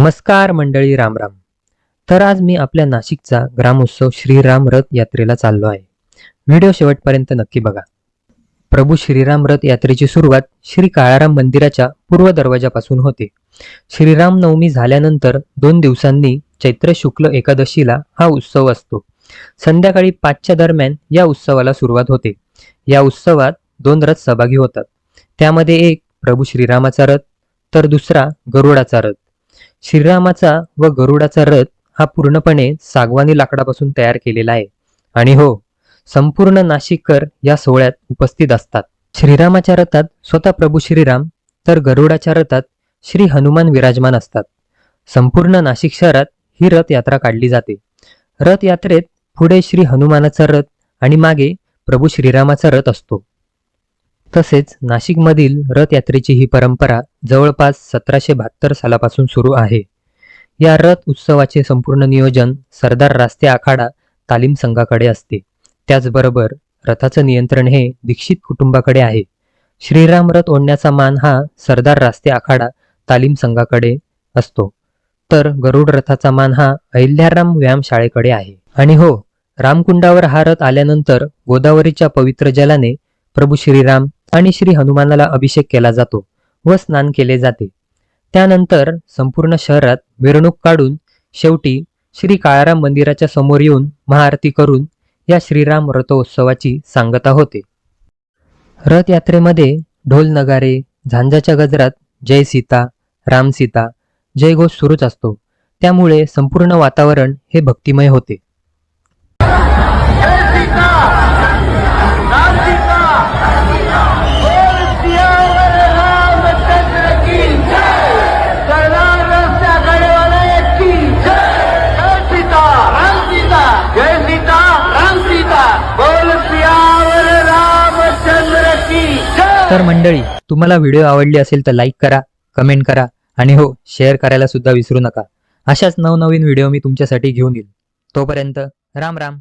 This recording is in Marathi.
नमस्कार मंडळी रामराम तर आज मी आपल्या नाशिकचा ग्रामोत्सव श्रीराम रथ यात्रेला चाललो आहे. व्हिडिओ शेवटपर्यंत नक्की बघा. प्रभू श्रीराम रथ यात्रेची सुरुवात श्री काळाराम मंदिराच्या पूर्व दरवाजापासून होते. श्रीराम नवमी झाल्यानंतर दोन दिवसांनी चैत्र शुक्ल एकादशीला हा उत्सव असतो. संध्याकाळी पाचच्या दरम्यान या उत्सवाला सुरुवात होते. या उत्सवात दोन रथ सहभागी होतात. त्यामध्ये एक प्रभू श्रीरामाचा रथ तर दुसरा गरुडाचा रथ. श्रीरामाचा व गरुडाचा रथ हा पूर्णपणे सागवानी लाकडापासून तयार केलेला आहे. आणि हो संपूर्ण नाशिककर या सोहळ्यात उपस्थित असतात. श्रीरामाच्या रथात स्वतः प्रभू श्रीराम तर गरुडाच्या रथात श्री हनुमान विराजमान असतात. संपूर्ण नाशिक शहरात ही रथयात्रा काढली जाते. रथयात्रेत पुढे श्री हनुमानाचा रथ आणि मागे प्रभू श्रीरामाचा रथ असतो. तसेच नाशिकमधील रथयात्रेची ही परंपरा जवळपास सतराशे बहात्तर सालापासून सुरू आहे. या रथ उत्सवाचे संपूर्ण नियोजन सरदार रास्ते आखाडा तालीम संघाकडे असते. त्याचबरोबर रथाचं नियंत्रण हे दीक्षित कुटुंबाकडे आहे. श्रीराम रथ ओढण्याचा मान हा सरदार रास्ते आखाडा तालीम संघाकडे असतो. तर गरुड रथाचा मान हा अहिल्याराम व्यायामशाळेकडे आहे. आणि हो रामकुंडावर हा रथ आल्यानंतर गोदावरीच्या पवित्र जलाने प्रभू श्रीराम आणि श्री हनुमानाला अभिषेक केला जातो व स्नान केले जाते. त्यानंतर संपूर्ण शहरात मिरवणूक काढून शेवटी श्री काळाराम मंदिराच्या समोर येऊन महाआरती करून या श्रीराम रथोत्सवाची सांगता होते. रथयात्रेमध्ये ढोल नगारे झांजाच्या गजरात जय सीता राम सीता जय घोष सुरूच असतो. त्यामुळे संपूर्ण वातावरण हे भक्तिमय होते. तर मंडळी. तुम्हाला व्हिडिओ आवडली असेल तर लाईक करा कमेंट करा आणि हो शेअर करायला सुद्धा विसरू नका. अशाच नवनवीन व्हिडिओ मी तुमच्यासाठी घेऊन येईल. तोपर्यंत राम राम.